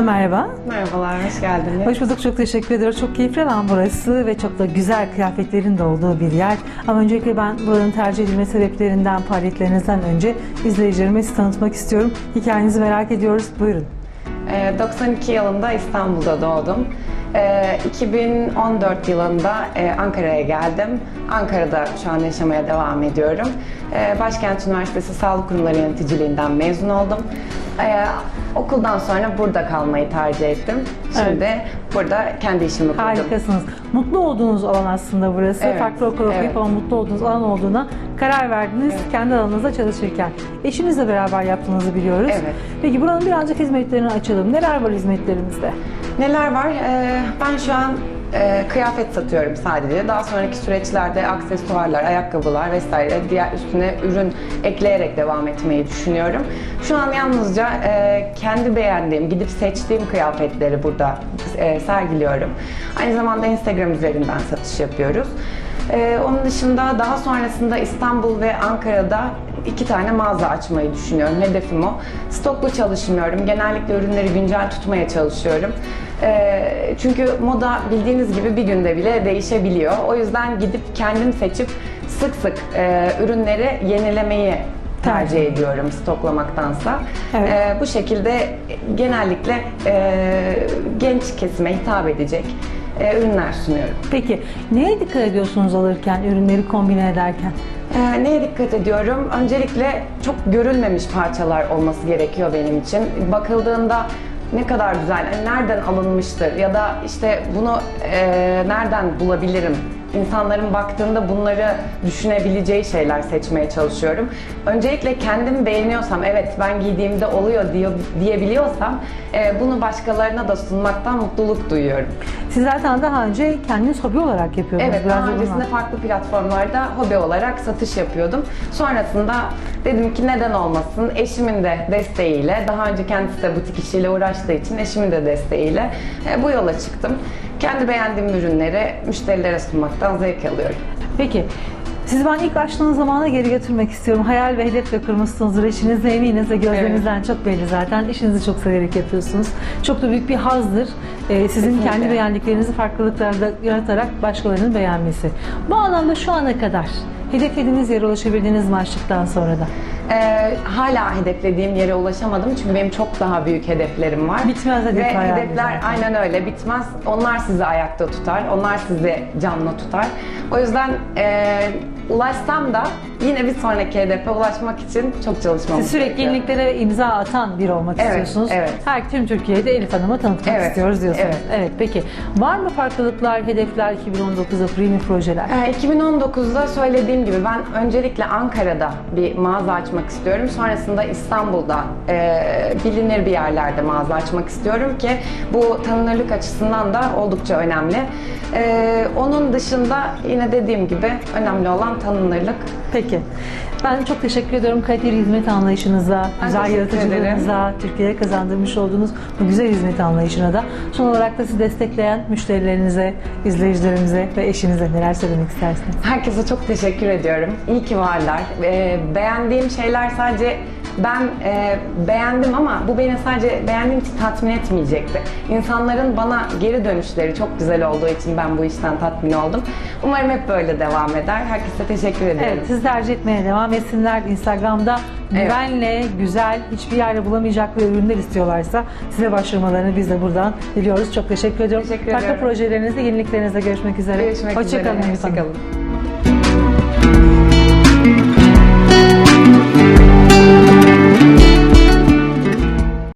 Hanım merhaba. Merhabalar, hoş geldiniz. Hoş bulduk, çok teşekkür ediyoruz. Çok keyifli alan burası ve çok da güzel kıyafetlerin de olduğu bir yer. Ama öncelikle ben buranın tercih edilme sebeplerinden, faaliyetlerinizden önce izleyicilerime sizi tanıtmak istiyorum. Hikayenizi merak ediyoruz. Buyurun. Ee, 92 yılında İstanbul'da doğdum. Ee, 2014 yılında e, Ankara'ya geldim. Ankara'da şu an yaşamaya devam ediyorum. Ee, Başkent Üniversitesi Sağlık Kurumları Yöneticiliğinden mezun oldum. Ee, okuldan sonra burada kalmayı tercih ettim. Şimdi burada kendi işimi kurdum. Harikasınız. Mutlu olduğunuz alan aslında burası. Evet, Farklı okul okuyup evet. ama mutlu olduğunuz alan olduğuna karar verdiniz kendi alanınızda çalışırken. Eşinizle beraber yaptığınızı biliyoruz. Evet. Peki buranın birazcık hizmetlerini açalım. Neler var hizmetlerimizde? Neler var? Ee, ben şu an e, kıyafet satıyorum sadece. Daha sonraki süreçlerde aksesuarlar, ayakkabılar vesaire diğer üstüne ürün ekleyerek devam etmeyi düşünüyorum. Şu an yalnızca e, kendi beğendiğim, gidip seçtiğim kıyafetleri burada e, sergiliyorum. Aynı zamanda Instagram üzerinden satış yapıyoruz. Ee, onun dışında daha sonrasında İstanbul ve Ankara'da iki tane mağaza açmayı düşünüyorum. Hedefim o. Stoklu çalışmıyorum. Genellikle ürünleri güncel tutmaya çalışıyorum. Ee, çünkü moda bildiğiniz gibi bir günde bile değişebiliyor. O yüzden gidip kendim seçip sık sık e, ürünleri yenilemeyi tercih ediyorum stoklamaktansa. Evet. Ee, bu şekilde genellikle e, genç kesime hitap edecek e, ürünler sunuyorum. Peki neye dikkat ediyorsunuz alırken, ürünleri kombine ederken? Ee, neye dikkat ediyorum? Öncelikle çok görülmemiş parçalar olması gerekiyor benim için. Bakıldığında ne kadar güzel, yani nereden alınmıştır ya da işte bunu e, nereden bulabilirim? İnsanların baktığında bunları düşünebileceği şeyler seçmeye çalışıyorum. Öncelikle kendim beğeniyorsam, evet ben giydiğimde oluyor diye, diyebiliyorsam e, bunu başkalarına da sunmaktan mutluluk duyuyorum. Siz zaten daha önce kendiniz hobi olarak yapıyordunuz. Evet, Biraz daha da öncesinde bundan. farklı platformlarda hobi olarak satış yapıyordum. Sonrasında dedim ki neden olmasın? Eşimin de desteğiyle, daha önce kendisi de butik işiyle uğraştığı için eşimin de desteğiyle e, bu yola çıktım. Kendi beğendiğim ürünleri müşterilere sunmaktan zevk alıyorum. Peki, sizi ben ilk açtığınız zamana geri götürmek istiyorum. Hayal ve hedefle kurmuşsunuzdur. Eşinizle eminiz ve gözlerinizden çok belli zaten. İşinizi çok severek yapıyorsunuz. Çok da büyük bir hazdır. Ee, sizin Kesinlikle. kendi beğendiklerinizi farklılıklarda yaratarak başkalarının beğenmesi. Bu anlamda şu ana kadar hedeflediğiniz yere ulaşabildiniz mi açtıktan sonra da? Ee, hala hedeflediğim yere ulaşamadım çünkü benim çok daha büyük hedeflerim var. Bitmez hedef Ve hedefler zaten. aynen öyle bitmez. Onlar sizi ayakta tutar, onlar sizi canlı tutar. O yüzden e, ulaşsam da yine bir sonraki hedefe ulaşmak için çok çalışmamız Siz sürekli gerekiyor. yeniliklere imza atan biri olmak Evet, istiyorsunuz. evet. Her tüm Türkiye'de Elif Hanım'ı tanıtmak Evet, istiyoruz diyorsunuz. evet. evet. Peki var mı farklılıklar, hedefler 2019'da premium projeler? Ee, 2019'da söylediğim gibi ben öncelikle Ankara'da bir mağaza açmak istiyorum. Sonrasında İstanbul'da e, bilinir bir yerlerde mağaza açmak istiyorum ki bu tanınırlık açısından da oldukça önemli. E, onun dışında yine dediğim gibi önemli olan tanınırlık. Peki. Ben çok teşekkür ediyorum kaliteli hizmet anlayışınıza, Ben güzel yaratıcılığınıza, Türkiye'ye kazandırmış olduğunuz bu güzel hizmet anlayışına da son olarak da sizi destekleyen müşterilerinize, izleyicilerimize ve eşinize neler söylemek istersiniz? Herkese çok teşekkür ediyorum. İyi ki varlar. E, beğendiğim şeyler sadece ben e, beğendim ama bu beni sadece beğendiğim için tatmin etmeyecekti. İnsanların bana geri dönüşleri çok güzel olduğu için ben bu işten tatmin oldum. Umarım hep böyle devam eder. Herkese teşekkür ediyorum. Evet, sizi tercih etmeye devam etsinler. Instagram'da Evet. güvenle, güzel, hiçbir yerde bulamayacakları ürünler istiyorlarsa size başvurmalarını biz de buradan diliyoruz. Çok teşekkür ediyorum. Teşekkür Farklı ediyorum. projelerinizde, yeniliklerinizde görüşmek üzere. Görüşmek Hoşça üzere. kalın Elif Hanım. Hoşça kalın.